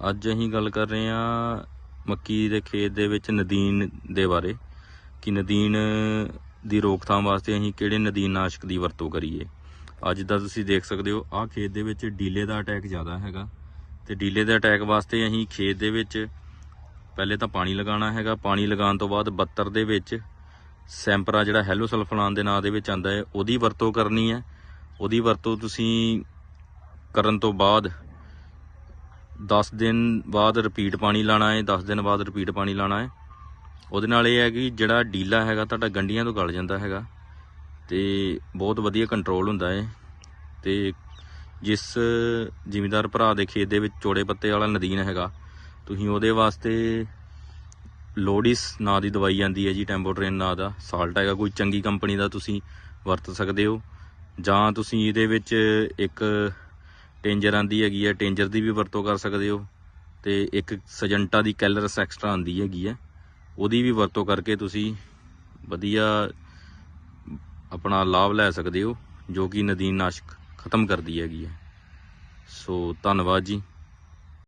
ਅੱਜ ਅਸੀਂ ਗੱਲ ਕਰ ਰਹੇ ਹਾਂ ਮੱਕੀ ਦੇ ਖੇਤ ਦੇ ਵਿੱਚ ਨਦੀਨ ਦੇ ਬਾਰੇ, ਕਿ ਨਦੀਨ ਦੀ ਰੋਕਥਾਮ ਵਾਸਤੇ ਅਸੀਂ ਕਿਹੜੇ ਨਦੀਨ ਨਾਸ਼ਕ ਦੀ ਵਰਤੋਂ ਕਰੀਏ। ਅੱਜ ਦਾ ਤੁਸੀਂ ਦੇਖ ਸਕਦੇ ਹੋ, ਆਹ ਖੇਤ ਦੇ ਵਿੱਚ ਡੀਲੇ ਦਾ ਅਟੈਕ ਜ਼ਿਆਦਾ ਹੈਗਾ ਤੇ ਡੀਲੇ ਦੇ ਅਟੈਕ ਵਾਸਤੇ ਅਸੀਂ ਖੇਤ ਦੇ ਵਿੱਚ ਪਹਿਲੇ ਤਾਂ ਪਾਣੀ ਲਗਾਉਣਾ ਹੈਗਾ। ਪਾਣੀ ਲਗਾਉਣ ਤੋਂ ਬਾਅਦ 72 ਦੇ ਵਿੱਚ ਸੈਂਪਰਾ ਜਿਹੜਾ ਹੈਲੋ ਸਲਫਲਾਨ ਦੇ ਨਾਂ ਦੇ ਵਿੱਚ ਆਂਦਾ ਹੈ, ਉਹਦੀ ਵਰਤੋਂ ਕਰਨੀ ਹੈ। ਉਹਦੀ ਵਰਤੋਂ ਤੁਸੀਂ ਕਰਨ ਤੋਂ ਬਾਅਦ 10 ਦਿਨ ਬਾਅਦ ਰਿਪੀਟ ਪਾਣੀ ਲਾਣਾ ਹੈ 10 ਦਿਨ ਬਾਅਦ ਰਿਪੀਟ ਪਾਣੀ ਲਾਣਾ ਹੈ। ਉਹਦੇ ਨਾਲ ਇਹ ਹੈ ਕਿ ਜਿਹੜਾ ਡੀਲਾ ਹੈਗਾ ਤੁਹਾਡਾ ਗੰਡੀਆਂ ਤੋਂ ਗਲ ਜਾਂਦਾ ਹੈਗਾ ਤੇ ਬਹੁਤ ਵਧੀਆ ਕੰਟਰੋਲ ਹੁੰਦਾ ਹੈ। ਤੇ ਜਿਸ ਜ਼ਿਮੀਦਾਰ ਭਰਾ ਦੇ ਖੇਤ ਦੇ ਵਿੱਚ ਚੋੜੇ ਪੱਤੇ ਵਾਲਾ ਨਦੀਨ ਹੈਗਾ, ਤੁਸੀਂ ਉਹਦੇ ਵਾਸਤੇ ਲੋਡਿਸ ਨਾਂ ਦੀ ਦਵਾਈ ਆਂਦੀ ਹੈ ਜੀ ਟੈਂਪੋਟ੍ਰੇਨ ਨਾਂ ਦਾ। ਸਾਲਟ ਹੈਗਾ, ਕੋਈ ਚੰਗੀ ਕੰਪਨੀ ਦਾ ਤੁਸੀਂ ਵਰਤ ਸਕਦੇ ਹੋ। ਜਾਂ ਤੁਸੀਂ ਇਹਦੇ ਵਿੱਚ ਇੱਕ ਟੇਂਜਰ ਆਂਦੀ ਹੈਗੀ ਹੈ ਟੇਂਜਰ ਦੀ ਵੀ ਵਰਤੋਂ ਕਰ ਸਕਦੇ ਹੋ। ਤੇ ਇੱਕ ਸਜੰਟਾ ਦੀ ਕੈਲਰਸ ਐਕਸਟਰਾ ਆਂਦੀ ਹੈਗੀ ਹੈ ਉਹਦੀ ਵੀ ਵਰਤੋਂ ਕਰਕੇ ਤੁਸੀਂ ਵਧੀਆ ਆਪਣਾ ਲਾਭ ਲੈ ਸਕਦੇ ਹੋ, ਜੋ ਕਿ ਨਦੀਨ ਨਾਸ਼ਕ ਖਤਮ ਕਰਦੀ ਹੈਗੀ ਹੈ ਸੋ ਧੰਨਵਾਦ ਜੀ।